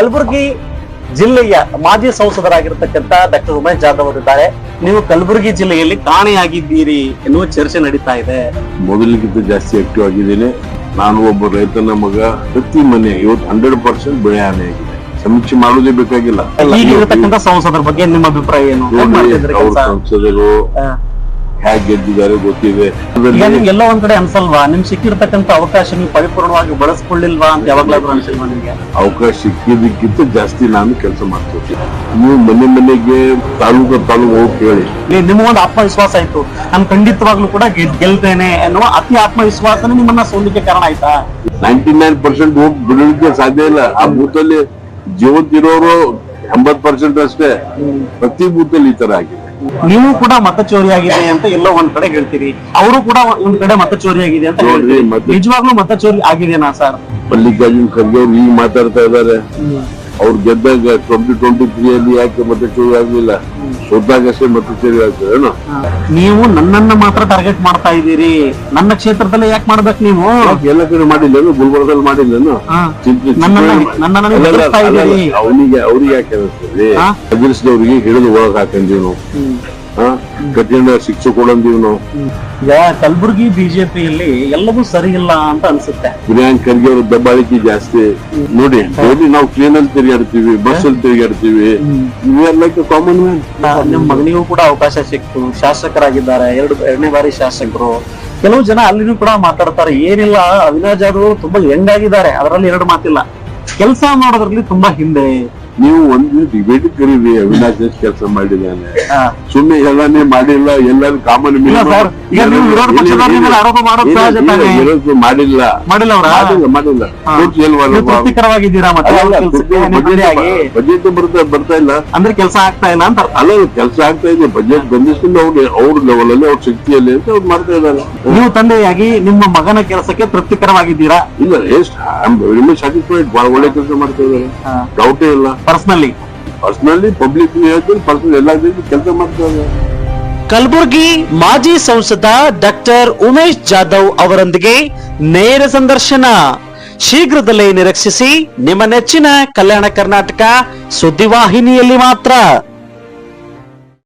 ಕಲಬುರಗಿ ಜಿಲ್ಲೆಯ ಮಾಜಿ ಸಂಸದರಾಗಿರ್ತಕ್ಕಂಥ ಡಾಕ್ಟರ್ ಉಮೇಶ್ ಜಾಧವ್ ಅವರಿದ್ದಾರೆ. ನೀವು ಕಲಬುರಗಿ ಜಿಲ್ಲೆಯಲ್ಲಿ ಕಾಣೆಯಾಗಿದ್ದೀರಿ ಎನ್ನುವ ಚರ್ಚೆ ನಡೀತಾ ಇದೆ. ಮೊದಲಿಗಿಂತ ಜಾಸ್ತಿ ಆಕ್ಟಿವ್ ಆಗಿದ್ದೇನೆ. ನಾನು ಒಬ್ಬ ರೈತನ ಮಗ. ಪ್ರತಿ ಮನೆ ಇವತ್ತು ಹಂಡ್ರೆಡ್ ಪರ್ಸೆಂಟ್ ಬೆಳೆ ಹಾನಿ ಆಗಿದೆ. ಸಮೀಕ್ಷೆ ಮಾಡೋದೇ ಬೇಕಾಗಿಲ್ಲ. ಸಂಸದರ ಬಗ್ಗೆ ನಿಮ್ಮ ಅಭಿಪ್ರಾಯ ಏನು? ಹೇಗ್ ಮಾಡ್ತಿದ್ರಿ ಅವ್ರ ಕೆಲ್ಸ? ಸಂಸದರು ಹೇಗೆ ಗೆದ್ದಿದ್ದಾರೆ ಗೊತ್ತಿದೆ. ಈಗ ನಿಮ್ಗೆ ಎಲ್ಲೋ ಒಂದ್ ಕಡೆ ಅನ್ಸಲ್ವಾ? ನಿಮ್ ಸಿಕ್ಕಿರ್ತಕ್ಕಂಥ ಅವಕಾಶ ನೀವು ಪರಿಪೂರ್ಣವಾಗಿ ಬಳಸ್ಕೊಳ್ಳಿಲ್ವಾ ಅಂತ ಯಾವಾಗ್ಲಾದ್ರೂ ಅನ್ಸಿಲ್ವಾ ನಿಮ್ಗೆ? ಅವಕಾಶ ಸಿಕ್ಕಿದ್ದಕ್ಕಿಂತ ಜಾಸ್ತಿ ನಾನು ಕೆಲಸ ಮಾಡ್ತೀವಿ ನೀವು ಮನೆ ಮನೆಗೆ ತಾಲೂಕು ತಾಲೂಕು ಹೋಗಿ ಕೇಳಿ. ನಿಮಗೊಂದು ಆತ್ಮವಿಶ್ವಾಸ ಆಯ್ತು. ನಾನು ಖಂಡಿತವಾಗ್ಲೂ ಕೂಡ ಗೆಲ್- ಗೆಲ್ತೇನೆ ಅನ್ನುವ ಅತಿ ಆತ್ಮವಿಶ್ವಾಸನೇ ನಿಮ್ಮನ್ನ ಸೋಲಿಕ್ಕೆ ಕಾರಣ ಆಯ್ತಾ? ನೈಂಟಿ ನೈನ್ ಪರ್ಸೆಂಟ್ ಹೋಗಿ ಬಿಡಲಿಕ್ಕೆ ಸಾಧ್ಯ ಇಲ್ಲ. ಆ ಬೂತಲ್ಲಿ ಜೀವದಿರೋರು ಜೀವಂತಿರೋರು ಎಂಬತ್ ಪರ್ಸೆಂಟ್ ಅಷ್ಟೇ. ಪ್ರತಿ ಬೂತಲ್ಲಿ ಈ ತರ ಆಗಿದೆ. ನೀವು ಕೂಡ ಮತ ಚೋರಿ ಆಗಿದೆ ಅಂತ ಎಲ್ಲೋ ಒಂದ್ ಕಡೆ ಹೇಳ್ತೀರಿ. ಅವರು ಕೂಡ ಒಂದ್ ಕಡೆ ಮತ ಚೋರಿ ಆಗಿದೆ ಅಂತ ಹೇಳ್ತೀವಿ ಹೇಳ್ತೀರಿ. ನಿಜವಾಗ್ಲೂ ಮತ ಚೋರಿ ಆಗಿದೆನಾ ಸರ್? ಮಲ್ಲಿಕಾರ್ಜುನ್ ಖರ್ಗೆ ಅವ್ರು ಈಗ ಮಾತಾಡ್ತಾ ಇದ್ದಾರೆ. ಅವ್ರು ಗೆದ್ದಾಗ ಟ್ವೆಂಟಿ ಟ್ವೆಂಟಿ ತ್ರೀ ಅಲ್ಲಿ ಯಾಕೆ ಮತ್ತೆ ಚೋರಿ ಆಗ್ಲಿಲ್ಲ? ಸೋತಾಗಷ್ಟೇ ಮತ್ತೆ ಚೋರಿ ಆಗ್ತದೆ ನೀವು ನನ್ನನ್ನ ಮಾತ್ರ ಟಾರ್ಗೆಟ್ ಮಾಡ್ತಾ ಇದ್ದೀರಿ. ನನ್ನ ಕ್ಷೇತ್ರದಲ್ಲಿ ಯಾಕೆ ಮಾಡ್ಬೇಕು ನೀವು? ಎಲ್ಲ ಕಡೆ ಮಾಡಿಲ್ಲೇನು ಗುಲ್ಬರ್ಗದಲ್ಲಿ ಇದ್ದೀರಿ. ಅವನಿಗೆ ಅವ್ರಿಗೆ ಯಾಕೆ? ಎದುರಿಸಿದವ್ರಿಗೆ ಹಿಡಿದು ಒಳಗೆ ಹಾಕಂದೀವಿ ನಾವು ಹಾ. ಕಠಿಣ ಶಿಕ್ಷೆ ಕೊಡಂದೀವಿ ನಾವು. ಈಗ ಕಲಬುರಗಿ ಬಿಜೆಪಿಯಲ್ಲಿ ಎಲ್ಲವೂ ಸರಿ ಇಲ್ಲ ಅಂತ ಅನ್ಸುತ್ತೆ. ಪ್ರಿಯಾಂಕ್ ಖರ್ಗೆ ಅವ್ರ ದಬ್ಬಾಳಿಕೆ ಜಾಸ್ತಿ. ನೋಡಿ ಡೈಲಿ ನಾವು ಟ್ರೈನ್ ಅಲ್ಲಿ ತಿರುಗಾಡ್ತೀವಿ. ಬಸ್ ಅಲ್ಲಿ ತಿರುಗಾಡ್ತೀವಿ ಇವೆಲ್ಲಕ್ಕೆ ಕಾಮನ್ ಮ್ಯಾನ್ ನಿಮ್ಮ ಮಗನಿಗೂ ಕೂಡ ಅವಕಾಶ ಸಿಕ್ತು ಶಾಸಕರಾಗಿದ್ದಾರೆ ಎರಡು ಎರಡನೇ ಬಾರಿ ಶಾಸಕರು. ಕೆಲವು ಜನ ಅಲ್ಲಿನೂ ಕೂಡ ಮಾತಾಡ್ತಾರೆ ಏನಿಲ್ಲ ಅವಿನಾಶ್ ಅವರು ತುಂಬಾ ಯಂಗ್ ಆಗಿದ್ದಾರೆ ಅದರಲ್ಲಿ ಎರಡು ಮಾತಿಲ್ಲ. ಕೆಲಸ ಮಾಡೋದ್ರಲ್ಲಿ ತುಂಬಾ ಹಿಂದೆ. ನೀವು ಒಂದು ಡಿಬೇಟ್ ಕರೀರಿ ಅವಿನಾಶ್ ಕೆಲಸ ಮಾಡಿದ್ದಾನೆ. ಸುಮ್ಮನೆ ಎಲ್ಲಾನೇ ಮಾಡಿಲ್ಲ ಎಲ್ಲರೂ ಕಾಮನ್? ಮಾಡಿಲ್ಲ. ಮಾಡಿಲ್ಲ ಬಜೆಟ್ ಬರ್ತಾ ಬರ್ತಾ ಇಲ್ಲ. ಅಂದ್ರೆ ಕೆಲಸ ಆಗ್ತಾ ಇಲ್ಲ ಅಂತ. ಅಲ್ಲ ಕೆಲಸ ಆಗ್ತಾ ಇದೆ ಬಜೆಟ್ ಬಂದಿಷ್ಟು ಅವ್ರು ಅವ್ರ ಲೆವೆಲ್ ಅಲ್ಲಿ ಅವ್ರ ಶಕ್ತಿಯಲ್ಲಿ ಅಂತ ಅವ್ರು ಮಾಡ್ತಾ ಇದ್ದಾರೆ. ನೀವು ತಂದೆಯಾಗಿ ನಿಮ್ಮ ಮಗನ ಕೆಲಸಕ್ಕೆ ತೃಪ್ತಿಕರವಾಗಿದ್ದೀರಾ? ಇಲ್ಲ ಎಷ್ಟು I am very much satisfied ಬಹಳ ಒಳ್ಳೆ ಕೆಲಸ ಮಾಡ್ತಾ ಇದ್ದಾರೆ. ಡೌಟೇ ಇಲ್ಲ. ಪರ್ಸನಲಿ ಪರ್ಸನಲಿ ಪಬ್ಲಿಕ್ ಪರ್ಸನಲ್ ಎಲ್ಲ ಕೆಲಸ ಮಾಡ್ತಾರೆ. ಕಲಬುರಗಿ ಮಾಜಿ ಸಂಸದ ಡಾಕ್ಟರ್ ಉಮೇಶ್ ಜಾಧವ್ ಅವರೊಂದಿಗೆ ನೇರ ಸಂದರ್ಶನ. ಶೀಘ್ರದಲ್ಲೇ ನಿರೀಕ್ಷಿಸಿ ನಿಮ್ಮ ನೆಚ್ಚಿನ ಕಲ್ಯಾಣ ಕರ್ನಾಟಕ ಸುದ್ದಿವಾಹಿನಿಯಲ್ಲಿ ಮಾತ್ರ.